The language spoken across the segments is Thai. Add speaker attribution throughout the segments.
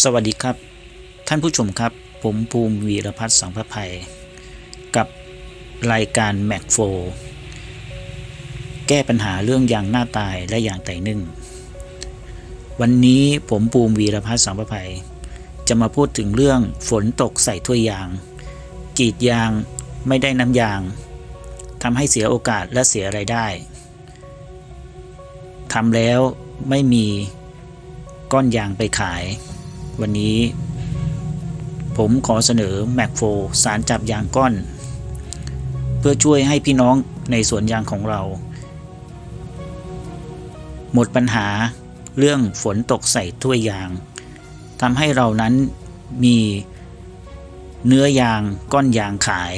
Speaker 1: สวัสดีครับ ท่านผู้ชมครับ ผมภูมิวีรพัฒน์สังพระภัย กับรายการแม็กโฟแก้ปัญหาเรื่องยางหน้าตายและยางไตนึ่ง วันนี้ผมภูมิวีรพัฒน์สังพระภัย จะมาพูดถึงเรื่องฝนตกใส่ถ้วยยางกรีดยางไม่ได้น้ำยางทำให้เสียโอกาสและเสียไรายได้ทำแล้วไม่มีก้อนยางไปขาย วันนี้ ผมขอเสนอแมกโฟสารจับยางก้อน เพื่อช่วยให้พี่น้องในสวนยางของเรา หมดปัญหาเรื่องฝนตกใส่ถ้วยยางทำให้เรานั้นมีเนื้อยางก้อนยางขาย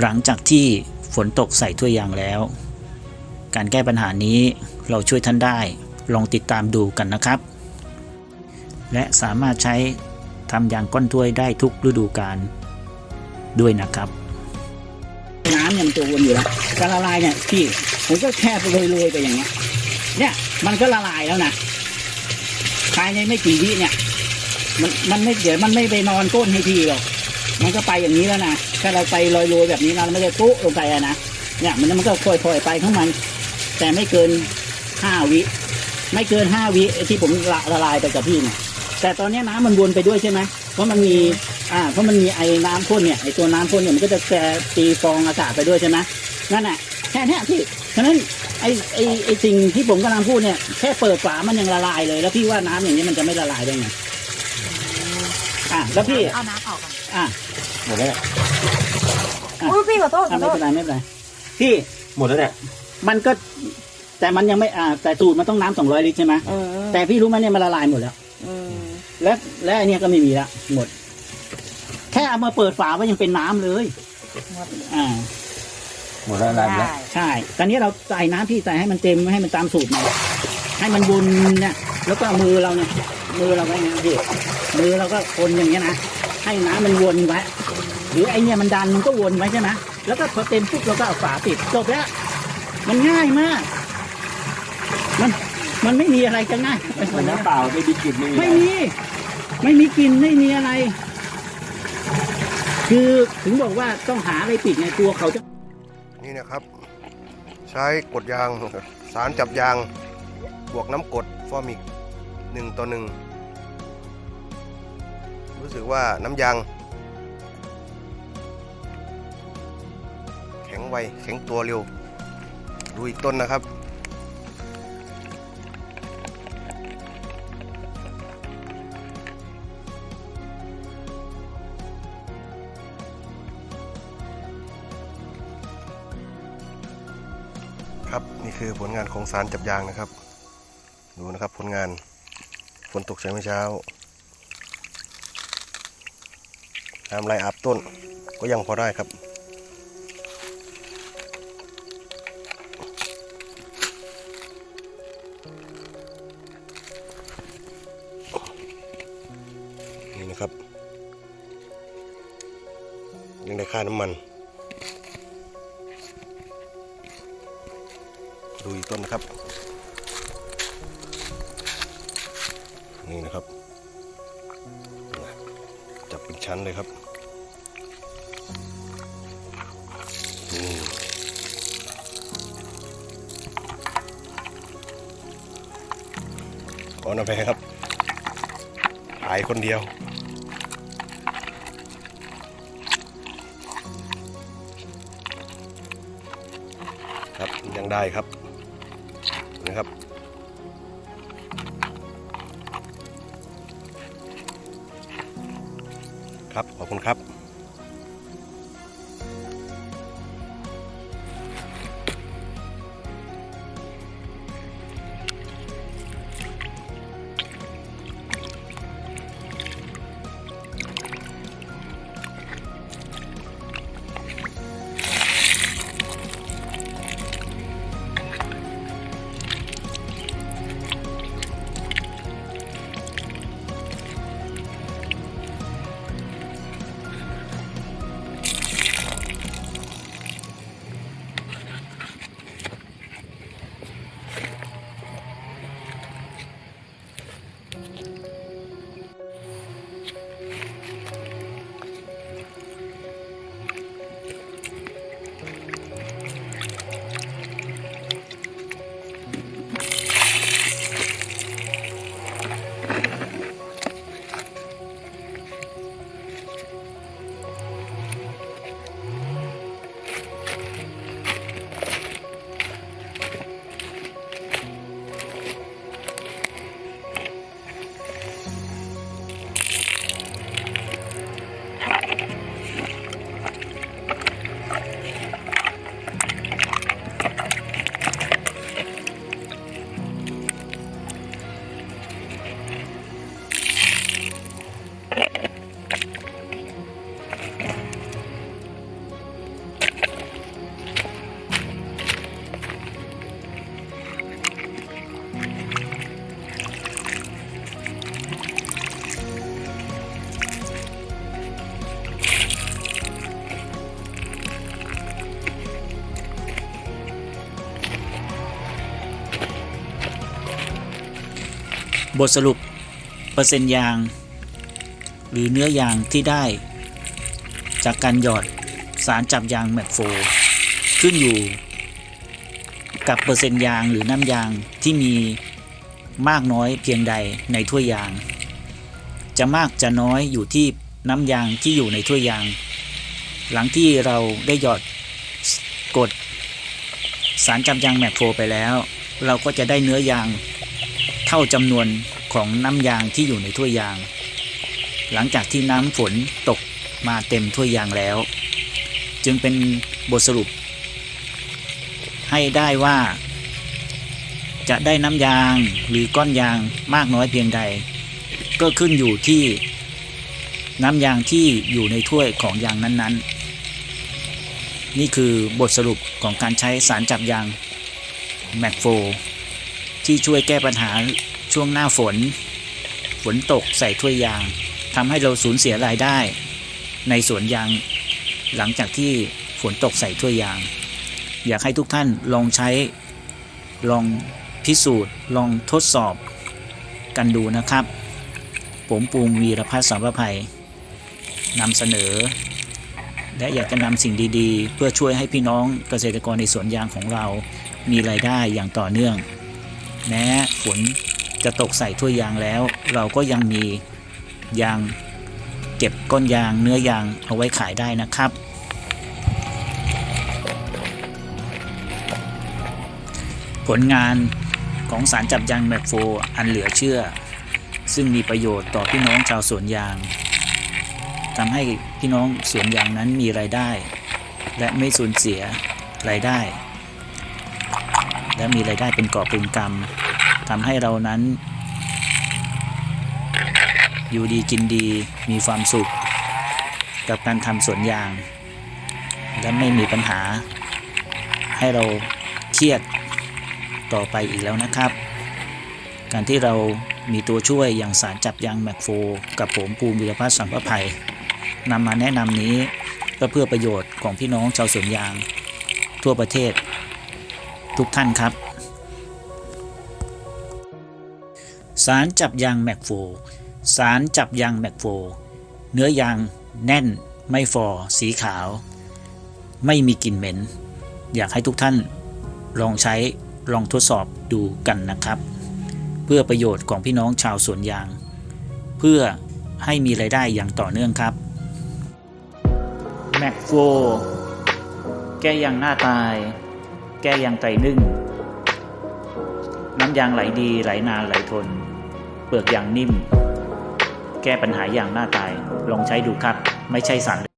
Speaker 1: หลังจากที่ฝนตกใส่ถ้วยยางแล้ว การแก้ปัญหานี้เราช่วยท่านได้ ลองติดตามดูกันนะครับ และสามารถใช้ทำยางก้อนถ้วยได้ทุกฤดูกาลด้วยนะครับ
Speaker 2: น้ำเนี่ยมันตัววนอยู่แล้วการละลายเนี่ยพี่ผมก็แค่โรยๆไปอย่างเงี้ย เนี่ยมันก็ละลายแล้วนะภายในไม่กี่วิเนี่ย มันมันไม่เดี๋ยวมันไม่ไปนอนก้นให้พี่หรอกมันก็ไปอย่างนี้แล้วนะถ้าเราไปลอยๆแบบนี้นะเราไม่ได้ปุ๊ลงไปอะนะเนี่ยมันมันก็ค่อยๆไปของมัน แต่ไม่เกินห้าวิ ไม่เกินห้าวิที่ผมละละลายไปกับพี่เนี่ย แต่ตอนนี้น้ำมันวนไปด้วยใช่ไหมเพราะมันมี อ่า เพราะมันมีไอ้น้ำพ่นเนี่ยไอ้ตัวน้ำพ่นเนี่ยมันก็จะแกตีฟองอากาศไปด้วยใช่ไหมนั่นแหละแค่เนี้ยพี่ฉะนั้นไอ้ไอ้ไอ้สิ่งที่ผมกำลังพูดเนี่ยแค่เปิดฝามันยังละลายเลย แล้วพี่ว่าน้ำอย่างนี้มันจะไม่ละลายได้ไงอะแล้วพี่
Speaker 3: เอาน้ำออกก่อน
Speaker 2: อะ
Speaker 4: หมดแล้วเนี่ย
Speaker 2: อะ
Speaker 3: อุ้ยพี่ขอโทษข
Speaker 2: อะ
Speaker 3: อโท
Speaker 2: ไม่
Speaker 3: ษ
Speaker 2: เป็นไรไม่เป็นไรพี่
Speaker 4: หมดแล้วเนี่ย
Speaker 2: มันก็แต่มันยังไม่อ่าแต่สูตรมันต้องน้ำสองร้อยลิตรใช่ไหม
Speaker 3: เออ
Speaker 2: แต่พี่รู้ไหมเนี่ยมันละลายหมดแล้ว
Speaker 3: อืม
Speaker 2: และและอันเนี้ยก็ไม่มีละหมด แค่เอามาเปิดฝาก็ยังเป็นน้ำเลย
Speaker 3: หมด
Speaker 2: อ่า
Speaker 4: หมดแล้วนานแล้ว
Speaker 3: ได้
Speaker 2: ใช่ ตอนนี้เราใส่น้ำพี่ใส่ให้มันเต็มให้มันตามสูตรหน่อยให้มันวนเนี่ย แล้วก็เอามือเราเนี่ย มือเราไว้นะพี่มือเราก็คนอย่างเงี้ยนะ ให้น้ำมันวนไว้ หรือไอเนี่ยมันดันมันก็วนไว้ใช่ไหมแล้วก็พอเต็มปุ๊บเราก็เอาฝาปิดจบแล้ว มันง่ายมาก มัน มันไม่มีอะไรจะง่ายไปก
Speaker 4: เหมื
Speaker 2: ว่า
Speaker 4: อน
Speaker 2: นี้
Speaker 4: น้ำเปล่าไม่มีกลิ่นไม่มี
Speaker 2: ไม่มี ไม่มีกลิ่นไม่มีอะไร คือถึงบอกว่าต้องหาอะไรปิดในตัวเขาจะ
Speaker 5: นี่นะครับ ใช้กดยาง สารจับยาง บวกน้ำกรดฟอร์มิกหนึ่งต่อหนึ่งรู้สึกว่าน้ำยาง แข็งไว แข็งตัวเร็ว ดูอีกต้นนะครับ คือผลงานของสารจับยางนะครับ ดูนะครับผลงานฝนตกใช้เมื่อเช้าน้ำไหลอาบต้นก็ยังพอได้ครับนี่นะครับ ยังได้ค่าน้ำมัน ดูอีกต้นนะครับ นี่นะครับ จับเป็นชั้นเลยครับนี่ขอน้ำแพ้ครับหายคนเดียวครับยังได้ครับ นะครับ ครับ ขอบคุณครับ
Speaker 1: บทสรุปเปอร์เซ็นต์ยาง หรือเนื้อยางที่ได้ จากการหยอดสารจับยางแมกโฟขึ้นอยู่กับเปอร์เซ็นต์ยางหรือน้ำยางที่มีมากน้อยเพียงใดในถ้วยยาง จะมากจะน้อยอยู่ที่น้ำยางที่อยู่ในถ้วยยาง หลังที่เราได้หยอดกดสารจับยางแมกโฟไปแล้ว เราก็จะได้เนื้อยาง เท่าจำนวนของน้ำยางที่อยู่ในถ้วยยาง หลังจากที่น้ำฝนตกมาเต็มถ้วยยางแล้ว จึงเป็นบทสรุป ให้ได้ว่า จะได้น้ำยางหรือก้อนยางมากน้อยเพียงใด ก็ขึ้นอยู่ที่ น้ำยางที่อยู่ในถ้วยของยางนั้นๆนี่คือบทสรุปของการใช้สารจับยางแมกโฟ ที่ช่วยแก้ปัญหาช่วงหน้าฝน ฝนตกใส่ถ้วยยางทำให้เราสูญเสียรายได้ ในสวนยาง หลังจากที่ฝนตกใส่ถ้วยยาง อยากให้ทุกท่านลองใช้ ลองพิสูจน์ ลองทดสอบกันดูนะครับ ผมปูมวีรพัฒน์สารภัยนำเสนอ และอยากจะนำสิ่งดีๆ เพื่อช่วยให้พี่น้องเกษตรกรในสวนยางของเรามีรายได้อย่างต่อเนื่อง แม้ฝนจะตกใส่ถ้วยยางแล้ว เราก็ยังมียางเก็บก้อนยางเนื้อยางเอาไว้ขายได้นะครับ ผลงานของสารจับยางแมกโฟอันเหลือเชื่อ ซึ่งมีประโยชน์ต่อพี่น้องชาวสวนยางทำให้พี่น้องสวนยางนั้นมีรายได้ และไม่สูญเสียรายได้ และมีรายได้เป็นกอบเป็นกำทำให้เรานั้น อยู่ดีกินดีมีความสุข กับการทำสวนยาง และไม่มีปัญหา ให้เราเครียดต่อไปอีกแล้วนะครับ การที่เรามีตัวช่วยอย่างสารจับยางแมกโฟกับผมภูมิวิรพัฒน์สัมภภัยนำมาแนะนำนี้ก็เพื่อประโยชน์ของพี่น้องชาวสวนยาง ทั่วประเทศ ทุกท่านครับ สารจับยางแมกโฟ สารจับยางแมกโฟ เนื้อยางแน่นไม่ฟอสีขาว ไม่มีกลิ่นเหม็น อยากให้ทุกท่านลองใช้ลองทดสอบดูกันนะครับ เพื่อประโยชน์ของพี่น้องชาวสวนยาง เพื่อให้มีรายได้อย่างต่อเนื่องครับแมกโฟแก้ยางหน้าตาย แก้ยางไตนึ่ง น้ำยางไหลดีไหลนานไหลทน เปลือกยางนิ่ม แก้ปัญหายางหน้าตาย ลองใช้ดูครับ ไม่ใช่สาร